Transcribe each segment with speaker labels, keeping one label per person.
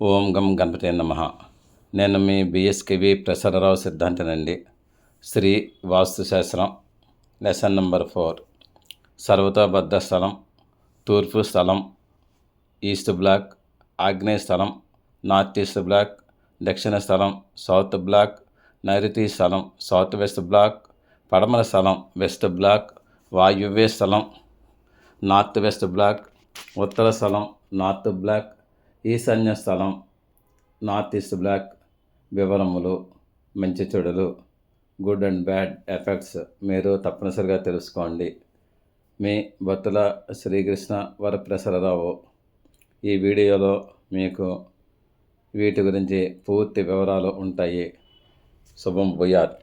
Speaker 1: ఓం గం గణపతి నమ. నేను మీ బిఎస్కేవి ప్రసరరావు సిద్ధాంతనండి. శ్రీ వాస్తుశాస్త్రం లెసన్ నంబర్ ఫోర్. సర్వతోబద్ధ స్థలం తూర్పు స్థలం ఈస్ట్ బ్లాక్ ఆగ్నేయ స్థలం నార్త్ ఈస్ట్ బ్లాక్ దక్షిణ స్థలం సౌత్ బ్లాక్ నైరుతి స్థలం సౌత్ వెస్ట్ బ్లాక్ పడమర స్థలం వెస్ట్ బ్లాక్ వాయువ్య స్థలం నార్త్ వెస్ట్ బ్లాక్ ఉత్తర స్థలం నార్త్ బ్లాక్ ఈశాన్య స్థలం నార్త్ ఈస్ట్ బ్లాక్ వివరములు మంచి చెడులు గుడ్ అండ్ బ్యాడ్ ఎఫెక్ట్స్ మీరు తప్పనిసరిగా తెలుసుకోండి. మీ భక్తుల శ్రీకృష్ణ వరప్రసరరావు ఈ వీడియోలో మీకు వీటి గురించి పూర్తి వివరాలు ఉంటాయి. శుభం భూయాత్.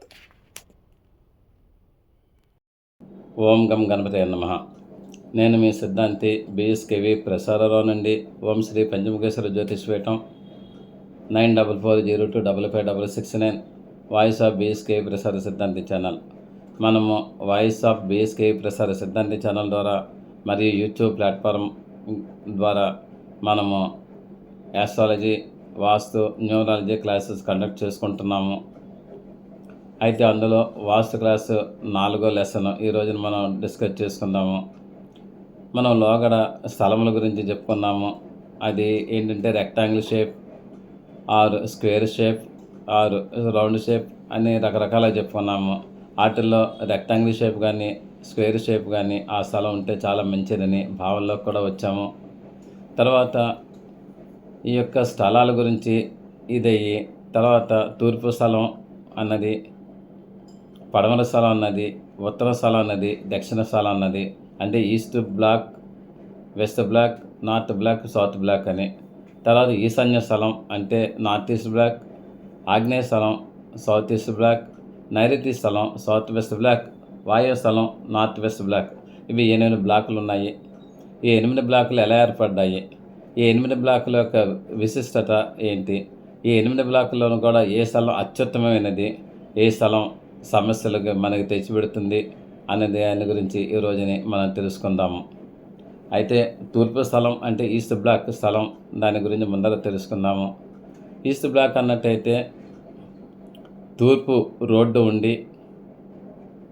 Speaker 1: ఓం గం గణపతి నమ. నేను మీ సిద్ధాంతి బిఎస్కేవి ప్రసారరావు నుండి Om Shri Panchamukheswara Jyotishpeetham nine double four zero two double five double six nine voice of BSKV Prasara Siddhanti channel. మనము voice of BSKV Prasara Siddhanti channel ద్వారా మరియు యూట్యూబ్ ప్లాట్ఫామ్ ద్వారా మనము astrology vastu neurology classes conduct చేసుకుంటున్నాము. అయితే అందులో వాస్తు class నాలుగో lesson ఈ రోజున మనం డిస్కస్ చేసుకుందాము. మనం లోగడ స్థలముల గురించి చెప్పుకున్నాము. అది ఏంటంటే rectangle shape or square shape or round shape అని రకరకాల చెప్పుకున్నాము. వాటిల్లో రెక్టాంగిల్ షేప్ కానీ స్క్వేర్ షేప్ కానీ ఆ స్థలం ఉంటే చాలా మంచిదని భావనలోకి కూడా వచ్చాము. తర్వాత ఈ యొక్క స్థలాల గురించి ఇదయ్యి తర్వాత తూర్పు స్థలం అన్నది పడమర స్థలం అన్నది ఉత్తర స్థలం అన్నది దక్షిణ స్థలం అన్నది అంటే east block west block north block south block అని. తర్వాత ఈశాన్య స్థలం అంటే నార్త్ ఈస్ట్ బ్లాక్ ఆగ్నేయ స్థలం సౌత్ ఈస్ట్ బ్లాక్ నైరుతి స్థలం సౌత్ వెస్ట్ బ్లాక్ వాయు స్థలం నార్త్ వెస్ట్ బ్లాక్. ఇవి ఎనిమిది బ్లాకులు ఉన్నాయి. ఈ ఎనిమిది బ్లాకులు ఎలా ఏర్పడ్డాయి? ఈ ఎనిమిది బ్లాకుల యొక్క విశిష్టత ఏంటి? ఈ ఎనిమిది బ్లాకుల్లోనూ కూడా ఏ స్థలం అత్యుత్తమమైనది? ఏ స్థలం సమస్యలకు మనకి తెచ్చిపెడుతుంది? అనే దాని గురించి ఈ రోజుని మనం తెలుసుకుందాము అయితే తూర్పు స్థలం అంటే ఈస్ట్ బ్లాక్ స్థలం దాని గురించి ముందర తెలుసుకుందాము. ఈస్ట్ బ్లాక్ అన్నట్టయితే తూర్పు రోడ్డు ఉండి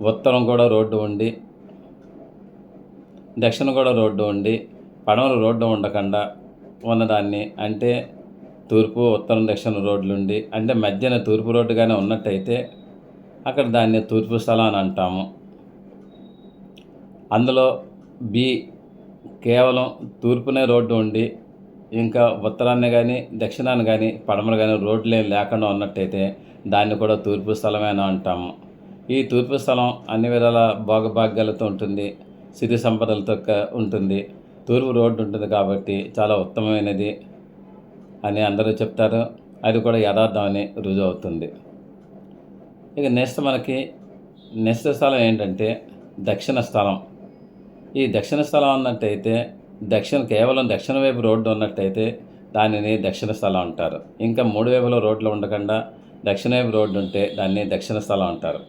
Speaker 1: ఉత్తరం కూడా రోడ్డు ఉండి దక్షిణ కూడా రోడ్డు ఉండి పడమర రోడ్డు ఉండకుండా ఉన్నదాన్ని అంటే తూర్పు ఉత్తరం దక్షిణ రోడ్లు ఉండి అంటే మధ్యన తూర్పు రోడ్డుగానే ఉన్నట్టయితే అక్కడ దాన్ని తూర్పు స్థలం అని అంటాము. అందులో బి కేవలం తూర్పునే రోడ్డు ఉండి ఇంకా ఉత్తరాన్ని కానీ దక్షిణాన్ని కానీ పడమర కానీ రోడ్లు లేకుండా ఉన్నట్టయితే దాన్ని కూడా తూర్పు స్థలమేనా అంటాము ఈ తూర్పు స్థలం అన్ని విధాల భోగభాగ్యాలతో ఉంటుంది సిరి సంపదలతో ఉంటుంది. తూర్పు రోడ్డు ఉంటుంది కాబట్టి చాలా ఉత్తమమైనది అని అందరూ చెప్తారు. అది కూడా యథార్థం అని రుజువు అవుతుంది. ఇక నెక్స్ట్ మనకి నెక్స్ట్ స్థలం ఏంటంటే దక్షిణ స్థలం. ఈ దక్షిణ స్థలం అన్నట్టయితే దక్షిణ కేవలం దక్షిణ వైపు రోడ్డు ఉన్నట్టయితే దానిని దక్షిణ స్థలం అంటారు. ఇంకా మూడు వైపులో రోడ్లు ఉండకుండా దక్షిణ వైపు రోడ్డు ఉంటే దాన్ని దక్షిణ స్థలం అంటారు.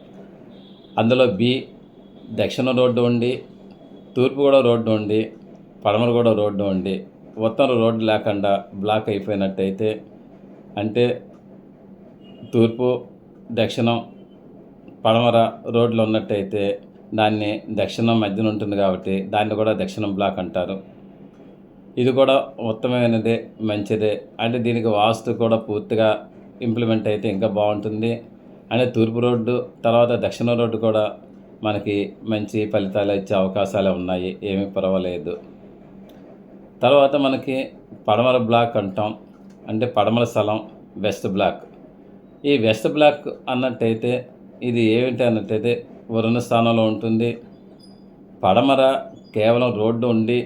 Speaker 1: అందులో బి దక్షిణ రోడ్డు ఉండి తూర్పు కూడా రోడ్డు ఉండి పడమర కూడా రోడ్డు ఉండి ఉత్తరం రోడ్డు లేకుండా బ్లాక్ అయిపోయినట్టయితే అంటే తూర్పు దక్షిణం పడమర రోడ్లు ఉన్నట్టయితే దాన్ని దక్షిణం మధ్యన ఉంటుంది కాబట్టి దాన్ని కూడా దక్షిణం బ్లాక్ అంటారు. ఇది కూడా ఉత్తమమైనదే మంచిదే. అంటే దీనికి వాస్తు కూడా పూర్తిగా ఇంప్లిమెంట్ అయితే ఇంకా బాగుంటుంది. అంటే తూర్పు రోడ్డు తర్వాత దక్షిణ రోడ్డు కూడా మనకి మంచి ఫలితాలు ఇచ్చే అవకాశాలు ఉన్నాయి. ఏమీ పర్వాలేదు. తర్వాత మనకి పడమర బ్లాక్ అంటాం. అంటే పడమర స్థలం వెస్ట్ బ్లాక్. ఈ వెస్ట్ బ్లాక్ అన్నట్టయితే ఇది ఏమిటి అన్నట్టయితే వరుణ స్థానంలో ఉంటుంది. పడమర కేవలం రోడ్డు ఉండి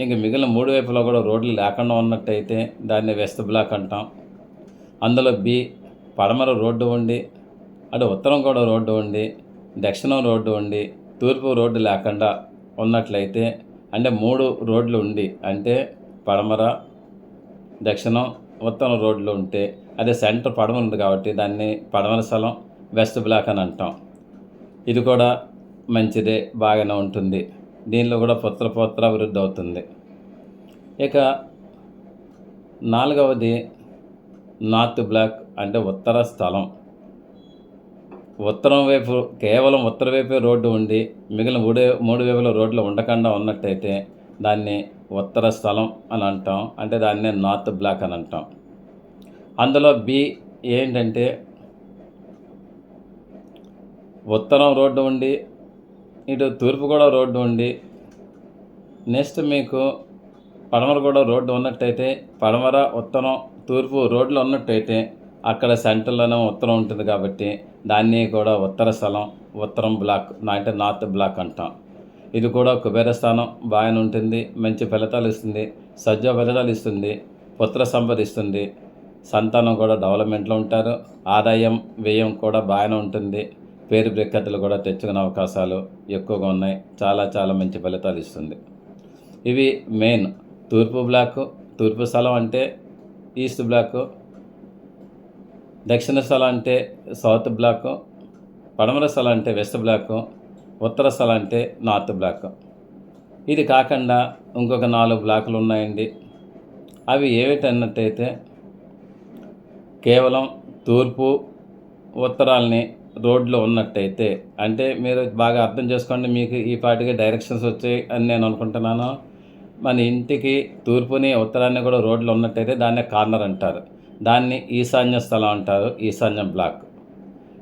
Speaker 1: ఇంక మిగిలిన మూడు వైపులో కూడా రోడ్లు లేకుండా ఉన్నట్టయితే దాన్ని వెస్ట్ బ్లాక్ అంటాం. అందులో బి పడమర రోడ్డు ఉండి అటు ఉత్తరం కూడా రోడ్డు ఉండి దక్షిణం రోడ్డు ఉండి తూర్పు రోడ్డు లేకుండా ఉన్నట్లయితే అంటే మూడు రోడ్లు ఉండి అంటే పడమర దక్షిణం ఉత్తరం రోడ్లు ఉంటే అదే సెంటర్ పడమర ఉంది కాబట్టి దాన్ని పడమర స్థలం వెస్ట్ బ్లాక్ అని అంటాం. ఇది కూడా మంచిదే బాగానే ఉంటుంది. దీనిలో కూడా పుత్ర పుత్ర అభివృద్ధి అవుతుంది. ఇక నాలుగవది నార్త్ బ్లాక్ అంటే ఉత్తర స్థలం. ఉత్తరం వైపు కేవలం ఉత్తర వైపే రోడ్డు ఉండి మిగిలిన మూడు మూడు వైపుల రోడ్లు ఉండకుండా ఉన్నట్టయితే దాన్ని ఉత్తర స్థలం అని అంటాం. అంటే దాన్నే నార్త్ బ్లాక్ అని అంటాం. అందులో బి ఏంటంటే ఉత్తరం రోడ్డు ఉండి ఇటు తూర్పు కూడా రోడ్డు ఉండి నెక్స్ట్ మీకు పడమర కూడా రోడ్డు ఉన్నట్టయితే పడమర ఉత్తరం తూర్పు రోడ్లు ఉన్నట్టయితే అక్కడ సెంటర్లోనే ఉత్తరం ఉంటుంది కాబట్టి దాన్ని కూడా ఉత్తర స్థలం ఉత్తరం బ్లాక్ అంటే నార్త్ బ్లాక్ అంటాం. ఇది కూడా కుబేర స్థానం బాగానే ఉంటుంది మంచి ఫలితాలు ఇస్తుంది సజ్జ ఫలితాలు ఇస్తుంది పుత్ర సంపదిస్తుంది సంతానం కూడా డెవలప్మెంట్లో ఉంటారు ఆదాయం వ్యయం కూడా బాగానే ఉంటుంది. పేరు ప్రఖ్యాతులు కూడా తెచ్చుకునే అవకాశాలు ఎక్కువగా ఉన్నాయి. చాలా చాలా మంచి ఫలితాలు ఇస్తుంది. ఇవి మెయిన్. తూర్పు బ్లాక్ తూర్పు స్థలం అంటే ఈస్ట్ బ్లాక్ దక్షిణ స్థలం అంటే సౌత్ బ్లాక్ పడమర స్థలం అంటే వెస్ట్ బ్లాక్ ఉత్తర స్థలం అంటే నార్త్ బ్లాక్. ఇది కాకుండా ఇంకొక నాలుగు బ్లాకులు ఉన్నాయండి. అవి ఏమిటన్నట్టయితే కేవలం తూర్పు ఉత్తరాల్ని రోడ్లో ఉన్నట్టయితే అంటే మీరు బాగా అర్థం చేసుకోండి మీకు ఈ పాటికి డైరెక్షన్స్ వచ్చాయి అని నేను అనుకుంటున్నాను. మన ఇంటికి తూర్పుని ఉత్తరాన్ని కూడా రోడ్లు ఉన్నట్టయితే దాన్నే కార్నర్ అంటారు. దాన్ని ఈశాన్య స్థలం అంటారు ఈశాన్య బ్లాక్.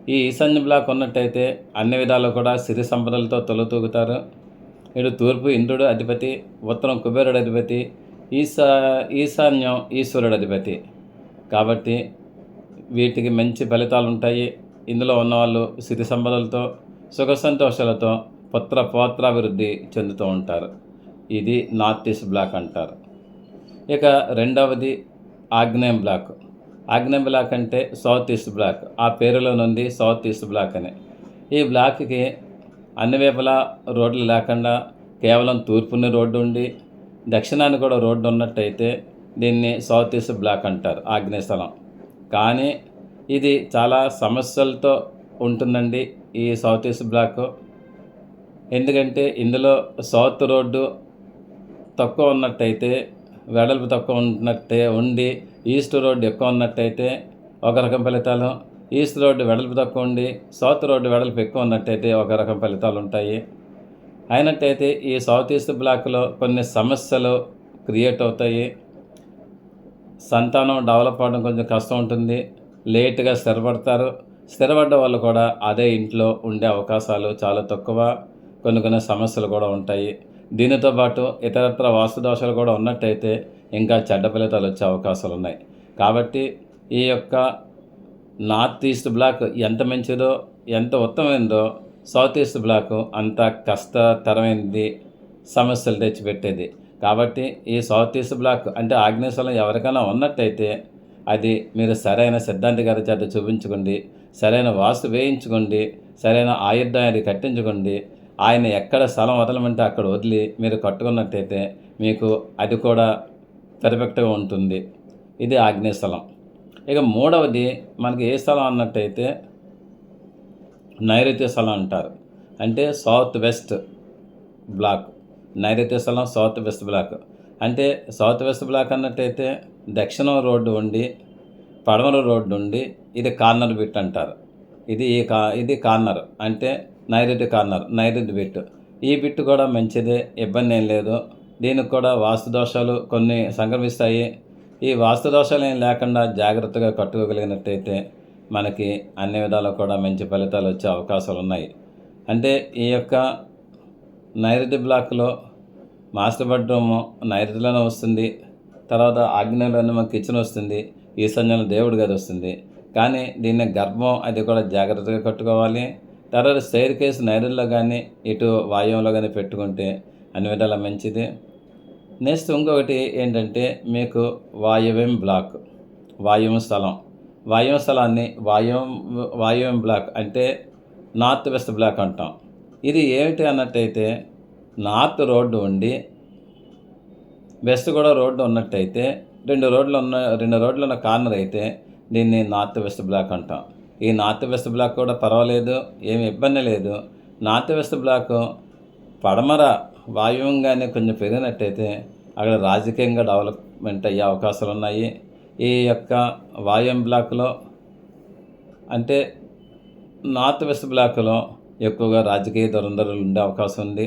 Speaker 1: ఈ ఈశాన్య బ్లాక్ ఉన్నట్టయితే అన్ని విధాలు కూడా సిరి సంపదలతో తొలతూగుతారు. ఇటు తూర్పు ఇంద్రుడు అధిపతి ఉత్తరం కుబేరుడు అధిపతి ఈశా ఈశాన్యం ఈశ్వరుడు అధిపతి. కాబట్టి వీటికి మంచి ఫలితాలు ఉంటాయి ఇందులో ఉన్నవాళ్ళు సిరి సంపదలతో సుఖ సంతోషాలతో పుత్ర పోత్రాభివృద్ధి చెందుతూ ఉంటారు. ఇది నార్త్ ఈస్ట్ బ్లాక్ అంటారు. ఇక రెండవది ఆగ్నేయం బ్లాక్. ఆగ్నేయం బ్లాక్ అంటే సౌత్ ఈస్ట్ బ్లాక్. ఆ పేరులో నుండి సౌత్ ఈస్ట్ బ్లాక్ అని. ఈ బ్లాక్కి అన్ని వైపులా రోడ్లు లేకుండా కేవలం తూర్పుని రోడ్డు ఉండి దక్షిణాన్ని కూడా రోడ్డు ఉన్నట్టయితే దీన్ని సౌత్ ఈస్ట్ బ్లాక్ అంటారు ఆగ్నేయ స్థలం. కానీ ఇది చాలా సమస్యలతో ఉంటుందండి ఈ సౌత్ ఈస్ట్ బ్లాక్ ఎందుకంటే ఇందులో సౌత్ రోడ్డు తక్కువ ఉన్నట్టయితే వెడల్పు తక్కువ ఉన్నట్టే ఉండి ఈస్ట్ రోడ్డు ఎక్కువ ఉన్నట్టయితే ఒక రకం ఫలితాలు. ఈస్ట్ రోడ్డు వెడల్పు తక్కువ ఉండి సౌత్ రోడ్డు వెడల్పు ఎక్కువ ఉన్నట్టయితే ఒక రకం ఫలితాలు ఉంటాయి. అయినట్టయితే ఈ సౌత్ ఈస్ట్ బ్లాక్లో కొన్ని సమస్యలు క్రియేట్ అవుతాయి. సంతానం డెవలప్ అవ్వడం కొంచెం కష్టం ఉంటుంది. లేట్గా స్థిరపడతారు. స్థిరపడ్డ వాళ్ళు కూడా అదే ఇంట్లో ఉండే అవకాశాలు చాలా తక్కువ కొన్ని కొన్ని సమస్యలు కూడా ఉంటాయి. దీనితో పాటు ఇతరత్ర వాస్తు దోషాలు కూడా ఉన్నట్టయితే ఇంకా చెడ్డ ఫలితాలు వచ్చే అవకాశాలు ఉన్నాయి. కాబట్టి ఈ యొక్క నార్త్ ఈస్ట్ బ్లాక్ ఎంత మంచిదో ఎంత ఉత్తమైందో సౌత్ ఈస్ట్ బ్లాక్ అంత కష్టతరమైనది సమస్యలు తెచ్చిపెట్టేది. కాబట్టి ఈ సౌత్ ఈస్ట్ బ్లాక్ అంటే ఆగ్నేయస్థలం ఎవరికైనా ఉన్నట్టయితే అది మీరు సరైన సిద్ధాంతి గారి చేత చూపించుకోండి సరైన వాస్తు వేయించుకోండి సరైన ఆయుర్దాయాన్ని కట్టించుకోండి ఆయన ఎక్కడ స్థలం వదలమంటే అక్కడ వదిలి మీరు కట్టుకున్నట్టయితే మీకు అది కూడా పెర్ఫెక్ట్గా ఉంటుంది. ఇది ఆగ్నేయ స్థలం. ఇక మూడవది మనకి ఏ స్థలం అన్నట్టయితే నైరుతి స్థలం అంటారు. అంటే సౌత్ వెస్ట్ బ్లాక్ నైరుతి స్థలం సౌత్ వెస్ట్ బ్లాక్ అంటే సౌత్ వెస్ట్ బ్లాక్ అన్నట్టయితే దక్షిణం రోడ్డు ఉండి పడమర రోడ్డు ఉండి ఇది కార్నర్ బిట్ అంటారు. ఇది ఈ కా ఇది కార్నర్ అంటే నైరుతి కార్నర్ నైరుతి బిట్. ఈ బిట్ కూడా మంచిదే ఇబ్బంది ఏం లేదు. దీనికి కూడా వాస్తు దోషాలు కొన్ని సంక్రమిస్తాయి. ఈ వాస్తు దోషాలు ఏం లేకుండా జాగ్రత్తగా కట్టుకోగలిగినట్టయితే మనకి అన్ని విధాలు కూడా మంచి ఫలితాలు వచ్చే అవకాశాలు ఉన్నాయి. అంటే ఈ యొక్క నైరుతి బ్లాక్లో మాస్టర్ బెడ్రూము నైరుతిలోనే వస్తుంది. తర్వాత ఆగ్నేయంలోనే మన కిచెన్ వస్తుంది. ఈశాన్యంలో దేవుడి గది వస్తుంది. కానీ దీన్ని గర్భం అది కూడా జాగ్రత్తగా కట్టుకోవాలి. తర్వాత స్టైర్ కేసు నైరుతిలో కానీ ఇటు వాయువులో కానీ పెట్టుకుంటే అన్ని విధాల మంచిది. నెక్స్ట్ ఇంకొకటి ఏంటంటే మీకు వాయువ్యం బ్లాక్ వాయువ్యం స్థలం. వాయువు స్థలాన్ని వాయువం వాయువ్యం బ్లాక్ అంటే నార్త్ వెస్ట్ బ్లాక్ అంటాం. ఇది ఏమిటి అన్నట్టయితే నార్త్ రోడ్డు ఉండి వెస్ట్ కూడా రోడ్డు ఉన్నట్టయితే రెండు రోడ్లు ఉన్న రెండు రోడ్లు ఉన్న కార్నర్ అయితే దీన్ని నార్త్ వెస్ట్ బ్లాక్ అంటాం. ఈ నార్త్ వెస్ట్ బ్లాక్ కూడా పర్వాలేదు ఏమి ఇబ్బంది లేదు. నార్త్ వెస్ట్ బ్లాక్ పడమర వాయువంగానే కొంచెం పెరిగినట్టయితే అక్కడ రాజకీయంగా డెవలప్మెంట్ అయ్యే అవకాశాలు ఉన్నాయి. ఈ యొక్క వాయుం బ్లాక్లో అంటే నార్త్ వెస్ట్ బ్లాక్లో ఎక్కువగా రాజకీయ దురందరులు ఉండే అవకాశం ఉంది.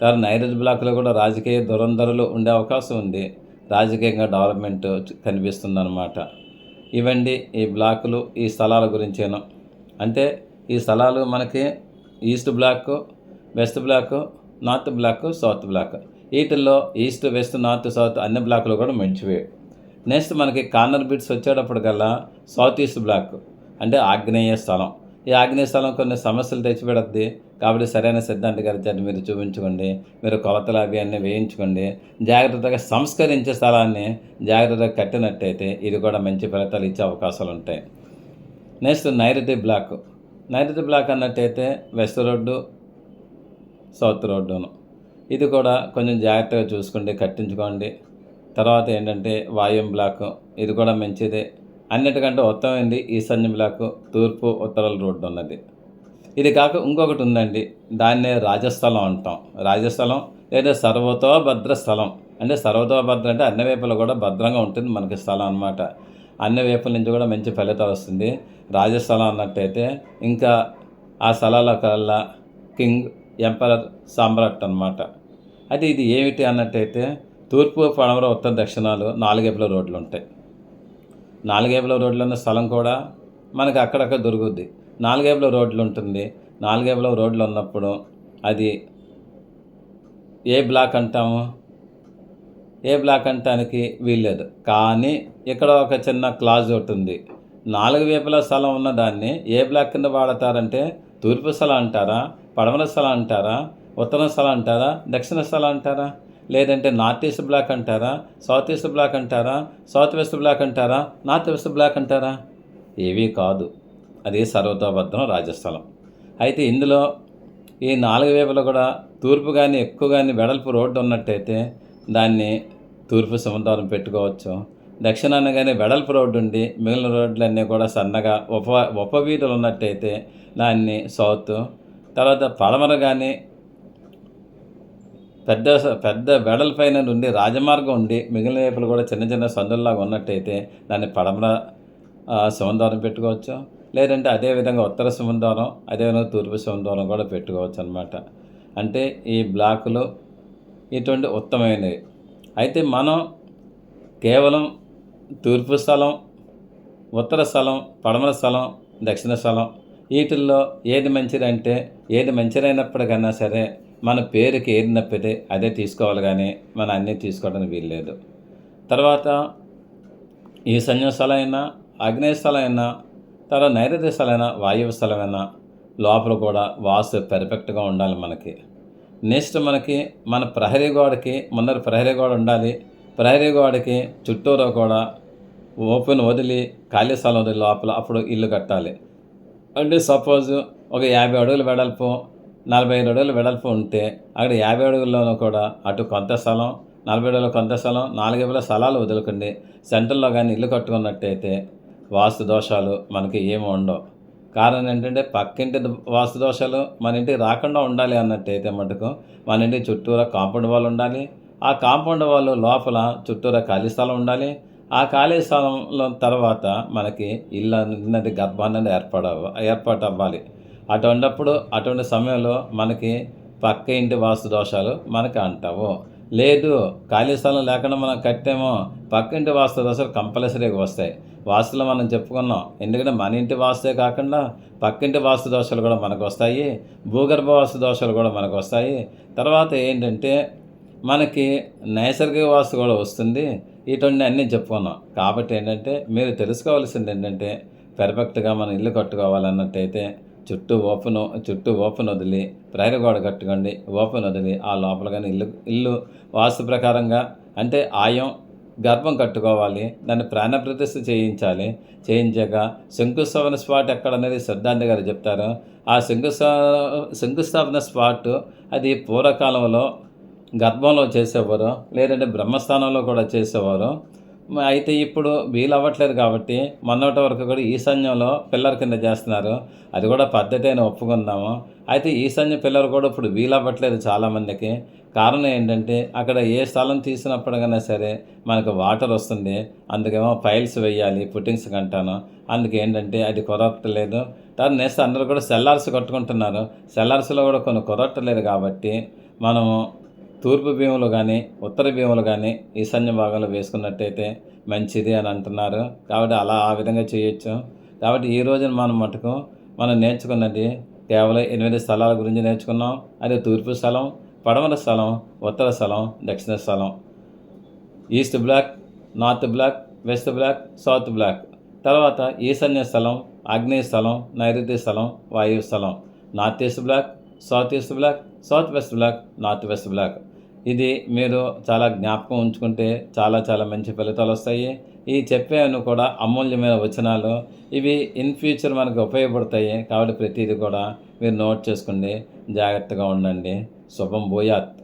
Speaker 1: కానీ నైరుతి బ్లాక్లో కూడా రాజకీయ దురంధరులు ఉండే అవకాశం ఉంది. రాజకీయంగా డెవలప్మెంట్ కనిపిస్తుందన్నమాట. ఇవండి ఈ బ్లాకులు ఈ స్థలాల గురించేను. అంటే ఈ స్థలాలు మనకి east block west block north block south block. వీటిల్లో ఈస్ట్ వెస్ట్ నార్త్ సౌత్ అన్ని బ్లాకులు కూడా మంచివే. నెక్స్ట్ మనకి కార్నర్ బిట్స్ వచ్చేటప్పటికల్లా సౌత్ ఈస్ట్ బ్లాక్ అంటే ఆగ్నేయ స్థలం. ఈ ఆగ్నేయ స్థలం కొన్ని సమస్యలు తెచ్చిపెడద్ది. కాబట్టి సరైన సిద్ధాంత గారి మీరు చూపించుకోండి. మీరు కొలతలు అవి అన్నీ వేయించుకోండి. జాగ్రత్తగా సంస్కరించే స్థలాన్ని జాగ్రత్తగా కట్టినట్టయితే ఇది కూడా మంచి ఫలితాలు ఇచ్చే అవకాశాలు ఉంటాయి. నెక్స్ట్ నైరుతి బ్లాక్. నైరుతి బ్లాక్ అన్నట్టయితే వెస్ట్ రోడ్డు సౌత్ రోడ్డును. ఇది కూడా కొంచెం జాగ్రత్తగా చూసుకోండి కట్టించుకోండి. తర్వాత ఏంటంటే వాయుం బ్లాక్ ఇది కూడా మంచిదే. అన్నిటికంటే ఉత్తమైంది ఈశాన్య బ్లాక్ తూర్పు ఉత్తరాల రోడ్డు ఉన్నది ఇది కాక ఇంకొకటి ఉందండి. దాన్నే రాజస్థలం అంటాం. రాజస్థలం లేదా సర్వతోభద్ర స్థలం. అంటే సర్వతోభద్ర అంటే అన్ని వైపులు కూడా భద్రంగా ఉంటుంది మనకి స్థలం అనమాట అన్ని వైపుల నుంచి కూడా మంచి ఫలితం వస్తుంది. రాజస్థలం అన్నట్టయితే ఇంకా ఆ స్థలాల కల్లా కింగ్ ఎంపరర్ సామ్రాట్ అనమాట అది ఇది ఏమిటి అన్నట్టయితే తూర్పు పడమర ఉత్తర దక్షిణాలు నాలుగేపుల రోడ్లు ఉంటాయి. నాలుగేపుల రోడ్లు ఉన్న స్థలం కూడా మనకి అక్కడక్కడ దొరుకుద్ది. నాలుగేపుల రోడ్లు ఉంటుంది. నాలుగేపుల రోడ్లు ఉన్నప్పుడు అది ఏ బ్లాక్ అంటాము? ఏ బ్లాక్ అంటానికి వీల్లేదు. కానీ ఇక్కడ ఒక చిన్న క్లాజ్ ఒకటి ఉంది. నాలుగు వైపుల స్థలం ఉన్న దాన్ని ఏ బ్లాక్ కింద వాడతారంటే తూర్పు స్థలం అంటారా? పడమర స్థలం అంటారా? ఉత్తర స్థలం అంటారా? దక్షిణ స్థలం అంటారా? లేదంటే నార్త్ ఈస్ట్ బ్లాక్ అంటారా? సౌత్ ఈస్ట్ బ్లాక్ అంటారా? సౌత్ వెస్ట్ బ్లాక్ అంటారా? నార్త్ వెస్ట్ బ్లాక్ అంటారా? ఏవీ కాదు. అది సర్వతోభద్రం రాజస్థలం. అయితే ఇందులో ఈ నాలుగు వైపులో కూడా తూర్పు కానీ ఎక్కువ కానీ వెడల్పు రోడ్డు ఉన్నట్టయితే దాన్ని తూర్పు సముద్రం పెట్టుకోవచ్చు. దక్షిణాన కానీ వెడల్పు రోడ్డు ఉండి మిగిలిన రోడ్లన్నీ కూడా సన్నగా ఉప ఉపవీధులు ఉన్నట్టయితే దాన్ని సౌత్ తర్వాత పడమర కానీ పెద్ద పెద్ద వెడల్పైన నుండి రాజమార్గం ఉండి మిగిలిన వైపులు కూడా చిన్న చిన్న సందుల్లాగా ఉన్నట్టయితే దాన్ని పడమర సముద్రం పెట్టుకోవచ్చు. లేదంటే అదేవిధంగా ఉత్తర సింహద్వారం అదేవిధంగా తూర్పు సింహద్వారం కూడా పెట్టుకోవచ్చు అనమాట అంటే ఈ బ్లాకులు ఇటువంటి ఉత్తమమైనవి అయితే మనం కేవలం తూర్పు స్థలం ఉత్తర స్థలం పడమర స్థలం దక్షిణ స్థలం వీటిల్లో ఏది మంచిదంటే ఏది మంచిదైనప్పటికన్నా సరే మన పేరుకి ఏది నప్పితే అదే తీసుకోవాలి కానీ మన అన్నీ తీసుకోవడానికి వీల్లేదు. తర్వాత ఈ సైన్య స్థలమైనా స్థలం అయినా తర్వాత నైరుతి స్థలమైనా వాయువు స్థలమైన లోపల కూడా వాసు పెర్ఫెక్ట్గా ఉండాలి మనకి. నెక్స్ట్ మనకి మన ప్రహరీ గోడకి ముందర ప్రహరీ గోడ ఉండాలి. ప్రహరీ గోడకి చుట్టూరా కూడా ఓపెన్ వదిలి ఖాళీ స్థలం వదిలి లోపల అప్పుడు ఇల్లు కట్టాలి. అంటే సపోజ్ ఒక యాభై అడుగులు వెడల్పు నలభై ఐదు అడుగులు వెడల్పు ఉంటే అక్కడ యాభై అడుగుల్లోనూ కూడా అటు కొంత స్థలం నలభై అడుగుల కొంత స్థలం నాలుగు స్థలాలు వదులుకుండి. సెంటర్లో కానీ ఇల్లు కట్టుకున్నట్టయితే వాస్తు దోషాలు మనకి ఏమి ఉండవు. కారణం ఏంటంటే పక్కింటి వాస్తు దోషాలు మన ఇంటికి రాకుండా ఉండాలి అన్నట్టయితే మటుకు మన ఇంటి చుట్టూరా కాంపౌండ్ వాళ్ళు ఉండాలి. ఆ కాంపౌండ్ వాళ్ళు లోపల చుట్టూరా ఖాళీ స్థలం ఉండాలి. ఆ ఖాళీ స్థలంలో తర్వాత మనకి ఇల్లు అన్నది గర్భాన్ని ఏర్పడ ఏర్పాటు అవ్వాలి అటువంటిప్పుడు అటువంటి సమయంలో మనకి పక్క ఇంటి వాస్తు దోషాలు మనకి అంటావు. లేదు ఖాళీ స్థలం లేకుండా మనం కట్టామో పక్కింటి వాస్తు దోషాలు కంపల్సరీగా వస్తాయి. వాస్తులు మనం చెప్పుకున్నాం. ఎందుకంటే మన ఇంటి వాస్తే కాకుండా పక్కింటి వాస్తు దోషాలు కూడా మనకు వస్తాయి. భూగర్భ వాస్తు దోషాలు కూడా మనకు వస్తాయి. తర్వాత ఏంటంటే మనకి నైసర్గిక వాస్తు కూడా వస్తుంది. ఇటువంటి అన్నీ చెప్పుకున్నాం. కాబట్టి ఏంటంటే మీరు తెలుసుకోవాల్సింది ఏంటంటే పెర్ఫెక్ట్గా మనం ఇల్లు కట్టుకోవాలన్నట్టయితే చుట్టూ ఓపెన్ చుట్టూ ఓపెన్ వదిలి ప్రహరీ గోడ కట్టుకోండి ఓపెన్ వదిలి ఆ లోపల కానీ ఇల్లు ఇల్లు వాస్తు ప్రకారంగా అంటే ఆయం గర్భం కట్టుకోవాలి దాన్ని ప్రాణప్రతిష్ఠ చేయించాలి చేయించాక శంకుస్థాపన స్పాట్ ఎక్కడ అనేది సిద్ధాంతి గారు చెప్తారు. ఆ శంకుస్థా శంకుస్థాపన స్పాట్ అది పూర్వకాలంలో గర్భంలో చేసేవారు లేదంటే బ్రహ్మస్థానంలో కూడా చేసేవారు. అయితే ఇప్పుడు వీలు అవ్వట్లేదు కాబట్టి మొన్నటి వరకు కూడా ఈశాన్యంలో పిల్లర్ కింద చేస్తున్నారు. అది కూడా పద్ధతి అని ఒప్పుకుందాము అయితే ఈశాన్య పిల్లలు కూడా ఇప్పుడు వీలు అవ్వట్లేదు చాలామందికి. కారణం ఏంటంటే అక్కడ ఏ స్థలం తీసినప్పటికైనా సరే మనకు వాటర్ వస్తుంది అందుకేమో ఫైల్స్ వేయాలి పుట్టింగ్స్ కంటాను. అందుకేంటంటే అది కొరట్టలేదు తర్వాత నెక్స్ట్ అందరూ కూడా సెల్లార్స్ కట్టుకుంటున్నారు. సెల్లార్స్లో కూడా కొన్ని కొరట్టలేదు కాబట్టి మనము తూర్పు భీములు కానీ ఉత్తర భీములు కానీ ఈశాన్య భాగంలో వేసుకున్నట్టయితే మంచిది అని అంటున్నారు. కాబట్టి అలా ఆ విధంగా చేయొచ్చు. కాబట్టి ఈ రోజున మనం మటుకు మనం నేర్చుకున్నది కేవలం ఎనిమిది స్థలాల గురించి నేర్చుకున్నాం. అది తూర్పు స్థలం పడమర స్థలం ఉత్తర స్థలం దక్షిణ స్థలం. East block north block west block south block. తర్వాత ఈశాన్య స్థలం ఆగ్నేయ స్థలం నైరుతి స్థలం వాయువు స్థలం. North east block south east block south west block north west block. ఇది మీరు చాలా జ్ఞాపకం ఉంచుకుంటే చాలా చాలా మంచి ఫలితాలు వస్తాయి. ఈ చెప్పేవన్నీ కూడా అమూల్యమైన వచనాలు. ఇవి ఇన్ ఫ్యూచర్ మనకు ఉపయోగపడతాయి కాబట్టి ప్రతిదీ కూడా మీరు నోట్ చేసుకోండి జాగ్రత్తగా ఉండండి. శుభం భూయాత్.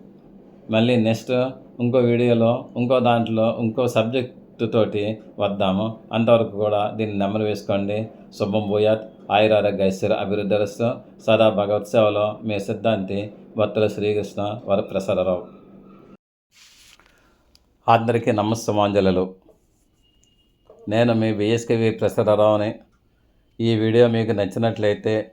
Speaker 1: మళ్ళీ నెక్స్ట్ ఇంకో వీడియోలో ఇంకో దాంట్లో ఇంకో సబ్జెక్ట్ తోటి వద్దాము. అంతవరకు కూడా దీన్ని నెమరు వేసుకోండి. శుభం భూయాత్. ఆయురారోగ్య ఐశ్వర్య అభివృద్ధి సదా భగవత్ సేవలో మీ సిద్ధాంతి భక్తుల శ్రీకృష్ణ వరప్రసరరావు అందరికీ నమస్తమాంజలు నేను మీ బిఎస్కేవి ప్రసాదరావుని. ఈ వీడియో మీకు నచ్చినట్లయితే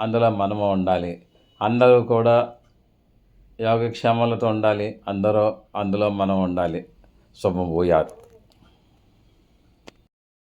Speaker 1: అందులో మనము ఉండాలి. అందరూ కూడా యోగక్షేమాలతో ఉండాలి. అందరూ అందులో మనం ఉండాలి. శుభం భూయాత్.